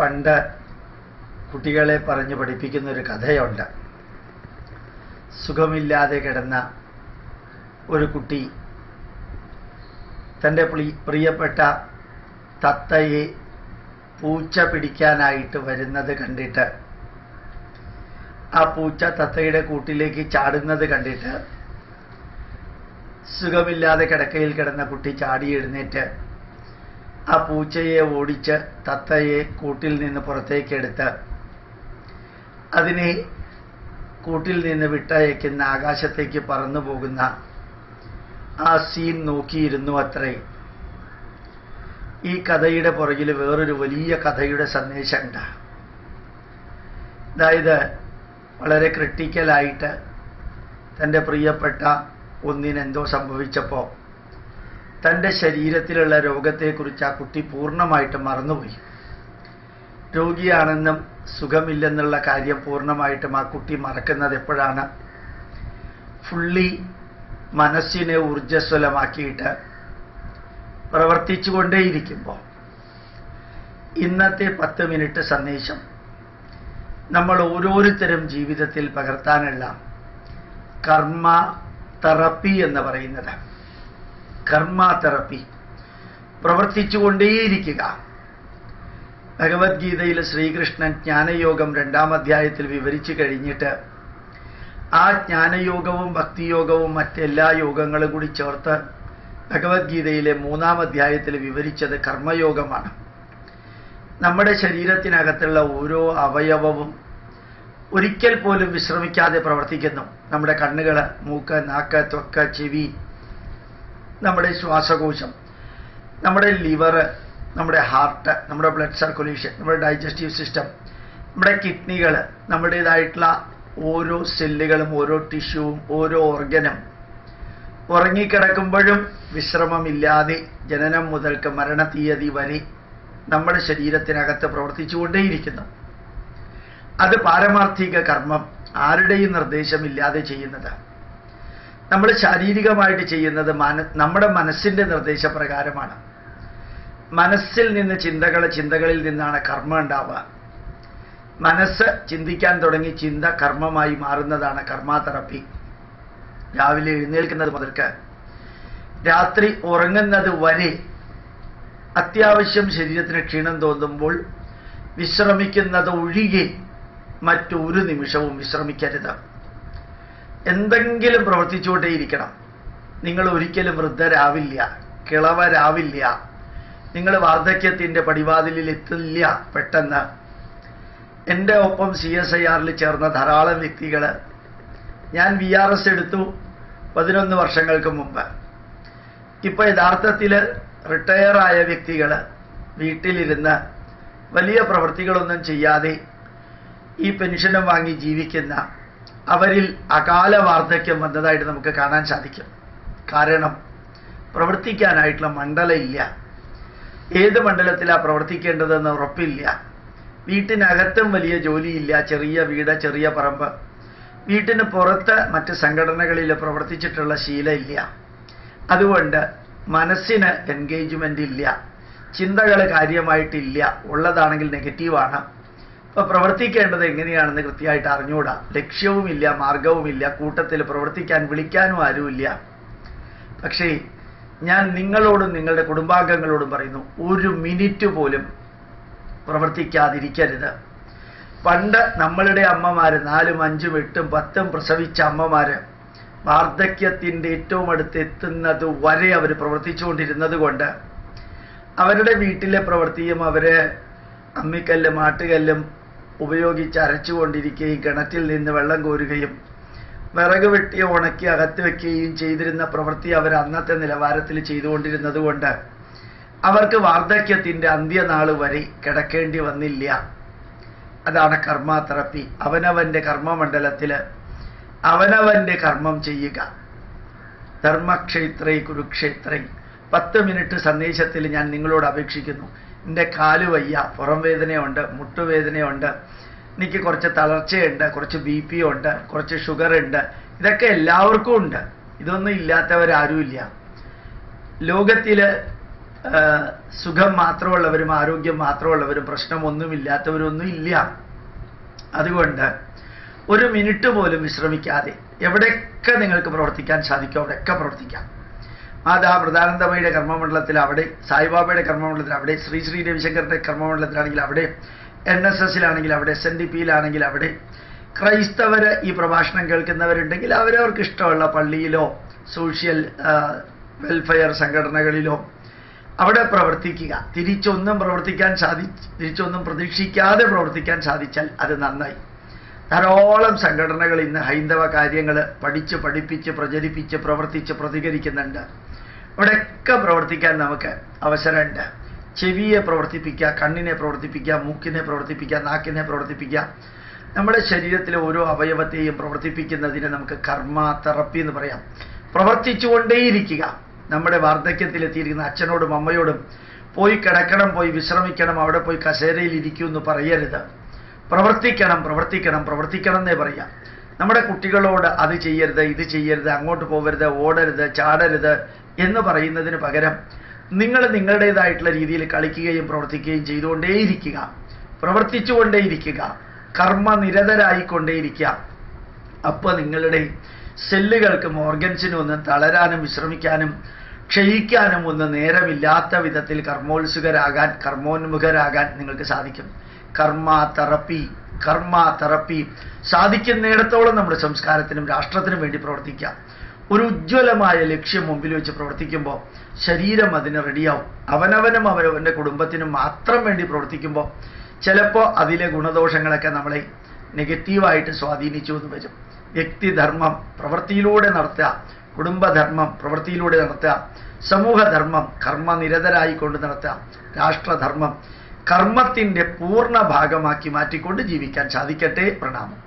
പണ്ട് കുട്ടികളെ പറഞ്ഞ് പഠിപ്പിക്കുന്ന ഒരു കഥയുണ്ട്. സുഖമില്ലാതെ കിടന്ന ഒരു കുട്ടി തന്റെ പ്രി- പ്രിയപ്പെട്ട തത്തയെ പൂച്ച പിടിക്കാനായിട്ട് വരുന്നത് കണ്ടിട്ട് ആ പൂച്ച തത്തയുടെ കൂട്ടിലേക്ക് ചാടുന്നത് കണ്ടിട്ട് സുഖമില്ലാതെ കിടക്കയിൽ കിടന്ന കുട്ടി ചാടി എഴുന്നേറ്റ് ആ പൂച്ചയെ ഓടിച്ച് തത്തയെ കൂട്ടിൽ നിന്ന് പുറത്തേക്കെടുത്ത് അതിനെ കൂട്ടിൽ നിന്ന് വിട്ടയക്കുന്ന ആകാശത്തേക്ക് പറന്നു പോകുന്ന ആ സീൻ നോക്കിയിരുന്നു അത്രേ. ഈ കഥയുടെ പുറകിൽ വേറൊരു വലിയ കഥയുടെ സന്ദേശമുണ്ട് അതായത് വളരെ ക്രിട്ടിക്കലായിട്ട് തന്റെ പ്രിയപ്പെട്ട ഒന്നിനെന്തോ സംഭവിച്ചപ്പോൾ തന്റെ ശരീരത്തിലുള്ള രോഗത്തെക്കുറിച്ച് ആ കുട്ടി പൂർണമായിട്ട് മറന്നുപോയി. രോഗിയാണെന്നും സുഖമില്ലെന്നുള്ള കാര്യം പൂർണമായിട്ടും ആ കുട്ടി മറക്കുന്നത് എപ്പോഴാണ്? ഫുള്ളി മനസ്സിനെ ഊർജസ്വലമാക്കിയിട്ട് പ്രവർത്തിച്ചുകൊണ്ടേയിരിക്കുമ്പോൾ. ഇന്നത്തെ പത്ത് മിനിറ്റ് സന്ദേശം. നമ്മൾ ഓരോരുത്തരും ജീവിതത്തിൽ പകർത്താനുള്ള കർമ്മ തെറപ്പി എന്ന് പറയുന്നത്. കർമ്മ തെറപ്പി പ്രവർത്തിച്ചുകൊണ്ടേയിരിക്കുക. ഭഗവത്ഗീതയിൽ ശ്രീകൃഷ്ണൻ ജ്ഞാനയോഗം രണ്ടാം അധ്യായത്തിൽ വിവരിച്ചു കഴിഞ്ഞിട്ട് ആ ജ്ഞാനയോഗവും ഭക്തിയോഗവും മറ്റെല്ലാ യോഗങ്ങളും കൂടി ചേർത്ത് ഭഗവത്ഗീതയിലെ മൂന്നാം അധ്യായത്തിൽ വിവരിച്ചത് കർമ്മയോഗമാണ്. നമ്മുടെ ശരീരത്തിനകത്തുള്ള ഓരോ അവയവവും ഒരിക്കൽ പോലും വിശ്രമിക്കാതെ പ്രവർത്തിക്കുന്നു. നമ്മുടെ കണ്ണുകൾ മൂക്ക് നാക്ക് ത്വക്ക് ചെവി നമ്മുടെ ശ്വാസകോശം നമ്മുടെ ലിവർ നമ്മുടെ ഹാർട്ട് നമ്മുടെ ബ്ലഡ് സർക്കുലേഷൻ നമ്മുടെ ഡൈജസ്റ്റീവ് സിസ്റ്റം നമ്മുടെ കിഡ്നികൾ നമ്മുടേതായിട്ടുള്ള ഓരോ സെല്ലുകളും ഓരോ ടിഷ്യൂവും ഓരോ ഓർഗനും ഉറങ്ങിക്കിടക്കുമ്പോഴും വിശ്രമമില്ലാതെ ജനനം മുതൽക്ക് മരണ തീയതി വരെ നമ്മുടെ ശരീരത്തിനകത്ത് പ്രവർത്തിച്ചുകൊണ്ടേയിരിക്കുന്നു. അത് പാരമാർത്ഥിക കർമ്മം ആരുടെയും നിർദ്ദേശമില്ലാതെ ചെയ്യുന്നത് നമ്മൾ ശാരീരികമായിട്ട് ചെയ്യുന്നത് മന നമ്മുടെ മനസ്സിന്റെ നിർദ്ദേശപ്രകാരമാണ്. മനസ്സിൽ നിന്ന് ചിന്തകൾ ചിന്തകളിൽ നിന്നാണ് കർമ്മം ഉണ്ടാവുക. മനസ്സ് ചിന്തിക്കാൻ തുടങ്ങി ചിന്ത കർമ്മമായി മാറുന്നതാണ് കർമാതെറപ്പി. രാവിലെ എഴുന്നേൽക്കുന്നത് മുതൽക്ക് രാത്രി ഉറങ്ങുന്നത് വരെ അത്യാവശ്യം ശരീരത്തിന് ക്ഷീണം തോന്നുമ്പോൾ വിശ്രമിക്കുന്നത് ഒഴികെ മറ്റൊരു നിമിഷവും വിശ്രമിക്കരുത്. എന്തെങ്കിലും പ്രവർത്തിച്ചുകൊണ്ടേയിരിക്കണം. നിങ്ങൾ ഒരിക്കലും വൃദ്ധരാവില്ല കിളവരാവില്ല. നിങ്ങൾ വാർദ്ധക്യത്തിന്റെ പടിവാതിലിൽ എത്തില്ല പെട്ടെന്ന്. എന്റെ ഒപ്പം സി എസ് ഐ ആറിൽ ചേർന്ന ധാരാളം വ്യക്തികൾ ഞാൻ വി ആർ എസ് എടുത്തു പതിനൊന്ന് വർഷങ്ങൾക്ക് മുമ്പ്. ഇപ്പോൾ യഥാർത്ഥത്തിൽ റിട്ടയറായ വ്യക്തികൾ വീട്ടിലിരുന്ന് വലിയ പ്രവൃത്തികളൊന്നും ചെയ്യാതെ ഈ പെൻഷനും വാങ്ങി ജീവിക്കുന്ന അവരിൽ അകാല വാർദ്ധക്യം വന്നതായിട്ട് നമുക്ക് കാണാൻ സാധിക്കും. കാരണം പ്രവർത്തിക്കാനായിട്ടുള്ള മണ്ഡലം ഇല്ല ഏത് മണ്ഡലത്തിലാണ് പ്രവർത്തിക്കേണ്ടതെന്ന് ഉറപ്പില്ല. വീട്ടിനകത്തും വലിയ ജോലിയില്ല. ചെറിയ വീട് ചെറിയ പറമ്പ്. വീട്ടിന് പുറത്ത് മറ്റ് സംഘടനകളിൽ പ്രവർത്തിച്ചിട്ടുള്ള ശീലമില്ല. അതുകൊണ്ട് മനസ്സിന് എൻഗേജ്മെന്റ് ഇല്ല. ചിന്തകൾ കാര്യമായിട്ടില്ല. ഉള്ളതാണെങ്കിൽ നെഗറ്റീവാണ് അപ്പോൾ പ്രവർത്തിക്കേണ്ടത് എങ്ങനെയാണെന്ന് കൃത്യമായിട്ട് അറിഞ്ഞുകൂടാ ലക്ഷ്യവുമില്ല മാർഗവുമില്ല കൂട്ടത്തിൽ പ്രവർത്തിക്കാൻ വിളിക്കാനും ആരുമില്ല. പക്ഷേ ഞാൻ നിങ്ങളോടും നിങ്ങളുടെ കുടുംബാംഗങ്ങളോടും പറയുന്നു ഒരു മിനിറ്റ് പോലും പ്രവർത്തിക്കാതിരിക്കരുത്. പണ്ട് നമ്മളുടെ അമ്മമാര് നാലും അഞ്ചും എട്ടും പത്തും പ്രസവിച്ച അമ്മമാര് വാർദ്ധക്യത്തിന്റെ ഏറ്റവും അടുത്ത് എത്തുന്നത് വരെ അവർ പ്രവർത്തിച്ചുകൊണ്ടിരുന്നത് കൊണ്ട് അവരുടെ വീട്ടിലെ പ്രവൃത്തിയും അവർ അമ്മിക്കല്ലും ആട്ടുകല്ലും ഉപയോഗിച്ച് അരച്ചുകൊണ്ടിരിക്കുകയും കിണറ്റിൽ നിന്ന് വെള്ളം കോരുകയും വിറക് വെട്ടി ഉണക്കി അകത്ത് വെക്കുകയും ചെയ്തിരുന്ന പ്രവൃത്തി അവർ അന്നത്തെ നിലവാരത്തിൽ ചെയ്തുകൊണ്ടിരുന്നത് കൊണ്ട് അവർക്ക് വാർദ്ധക്യത്തിന്റെ അന്ത്യനാൾ വരെ കിടക്കേണ്ടി വന്നില്ല. അതാണ് കർമ്മ തെറപ്പി അവനവന്റെ കർമ്മമണ്ഡലത്തിൽ അവനവന്റെ കർമ്മം ചെയ്യുക. ധർമ്മക്ഷേത്രേ കുരുക്ഷേത്രേ. പത്ത് മിനിറ്റ് സന്ദേശത്തിൽ ഞാൻ നിങ്ങളോട് അപേക്ഷിക്കുന്നു. എന്റെ കാൽ വയ്യ പുറം വേദനയുണ്ട് മുട്ടുവേദനയുണ്ട് എനിക്ക് കുറച്ച് തളർച്ചയുണ്ട് കുറച്ച് ബി പി ഉണ്ട് കുറച്ച് ഷുഗർ ഉണ്ട്. ഇതൊക്കെ എല്ലാവർക്കും ഉണ്ട്. ഇതൊന്നും ഇല്ലാത്തവരാരുമില്ല. ലോകത്തിൽ സുഖം മാത്രമുള്ളവരും ആരോഗ്യം മാത്രമുള്ളവരും പ്രശ്നമൊന്നുമില്ലാത്തവരൊന്നും ഇല്ല. അതുകൊണ്ട് ഒരു മിനിറ്റ് പോലും വിശ്രമിക്കാതെ എവിടെയൊക്കെ നിങ്ങൾക്ക് പ്രവർത്തിക്കാൻ സാധിക്കും അവിടെയൊക്കെ പ്രവർത്തിക്കാം. മാതാ പ്രധാനന്ദമയുടെ കർമ്മമണ്ഡലത്തിൽ അവിടെ സായിബാബയുടെ കർമ്മമണ്ഡലത്തിൽ അവിടെ ശ്രീ ശ്രീ രവിശങ്കറിന്റെ കർമ്മമണ്ഡലത്തിലാണെങ്കിൽ അവിടെ എൻ എസ് എസിലാണെങ്കിൽ അവിടെ എസ് എൻ ഡി പിയിലാണെങ്കിൽ അവിടെ. ക്രൈസ്തവര് ഈ പ്രഭാഷണം കേൾക്കുന്നവരുണ്ടെങ്കിൽ അവരവർക്ക് ഇഷ്ടമുള്ള പള്ളിയിലോ സോഷ്യൽ വെൽഫെയർ സംഘടനകളിലോ അവിടെ പ്രവർത്തിക്കുക. തിരിച്ചൊന്നും പ്രവർത്തിക്കാൻ സാധി തിരിച്ചൊന്നും പ്രതീക്ഷിക്കാതെ പ്രവർത്തിക്കാൻ സാധിച്ചാൽ അത് നന്നായി. ധാരാളം സംഘടനകൾ ഇന്ന് ഹൈന്ദവ കാര്യങ്ങൾ പഠിച്ച് പഠിപ്പിച്ച് പ്രചരിപ്പിച്ച് പ്രവർത്തിച്ച് പ്രതികരിക്കുന്നുണ്ട്. ഇവിടെയൊക്കെ പ്രവർത്തിക്കാൻ നമുക്ക് അവസരമുണ്ട്. ചെവിയെ പ്രവർത്തിപ്പിക്കുക കണ്ണിനെ പ്രവർത്തിപ്പിക്കുക മൂക്കിനെ പ്രവർത്തിപ്പിക്കുക നാക്കിനെ പ്രവർത്തിപ്പിക്കുക. നമ്മുടെ ശരീരത്തിലെ ഓരോ അവയവത്തെയും പ്രവർത്തിപ്പിക്കുന്നതിന് നമുക്ക് കർമ്മ തെറപ്പി എന്ന് പറയാം. പ്രവർത്തിച്ചുകൊണ്ടേയിരിക്കുക. നമ്മുടെ വാർദ്ധക്യത്തിലെത്തിയിരിക്കുന്ന അച്ഛനോടും അമ്മയോടും പോയി കിടക്കണം പോയി വിശ്രമിക്കണം അവിടെ പോയി കസേരയിൽ ഇരിക്കൂ എന്ന് പറയരുത്. പ്രവർത്തിക്കണം പ്രവർത്തിക്കണം പ്രവർത്തിക്കണം എന്നേ പറയാം. നമ്മുടെ കുട്ടികളോട് അത് ചെയ്യരുത് ഇത് ചെയ്യരുത് അങ്ങോട്ട് പോകരുത് ഓടരുത് ചാടരുത് എന്ന് പറയുന്നതിന് പകരം നിങ്ങൾ നിങ്ങളുടേതായിട്ടുള്ള രീതിയിൽ കളിക്കുകയും പ്രവർത്തിക്കുകയും ചെയ്തുകൊണ്ടേയിരിക്കുക. പ്രവർത്തിച്ചുകൊണ്ടേയിരിക്കുക. കർമ്മനിരതരായിക്കൊണ്ടേയിരിക്കുക. അപ്പോൾ നിങ്ങളുടെ സെല്ലുകൾക്കും ഓർഗൻസിനും ഒന്ന് തളരാനും വിശ്രമിക്കാനും ക്ഷയിക്കാനും ഒന്ന് നേരമില്ലാത്ത വിധത്തിൽ കർമ്മോത്സുകരാകാൻ കർമ്മോന്മുഖരാകാൻ നിങ്ങൾക്ക് സാധിക്കും. കർമ്മ തെറപ്പി കർമ്മ തെറപ്പി സാധിക്കുന്നിടത്തോളം നമ്മുടെ സംസ്കാരത്തിനും രാഷ്ട്രത്തിനും വേണ്ടി പ്രവർത്തിക്കാം ഒരു ഉജ്ജ്വലമായ ലക്ഷ്യം മുമ്പിൽ വെച്ച് പ്രവർത്തിക്കുമ്പോൾ ശരീരം അതിന് റെഡിയാവും അവനവനും അവനവന്റെ കുടുംബത്തിനും മാത്രം വേണ്ടി പ്രവർത്തിക്കുമ്പോൾ ചിലപ്പോൾ അതിലെ ഗുണദോഷങ്ങളൊക്കെ നമ്മളെ നെഗറ്റീവായിട്ട് സ്വാധീനിച്ചു എന്ന് വരും. വ്യക്തിധർമ്മം പ്രവൃത്തിയിലൂടെ നടത്തുക കുടുംബധർമ്മം പ്രവൃത്തിയിലൂടെ നടത്തുക സമൂഹധർമ്മം കർമ്മനിരതരായി കൊണ്ട് നടത്തുക രാഷ്ട്രധർമ്മം കർമ്മത്തിന്റെ പൂർണ ഭാഗമാക്കി മാറ്റിക്കൊണ്ട് ജീവിക്കാൻ സാധിക്കട്ടെ പ്രണാമം.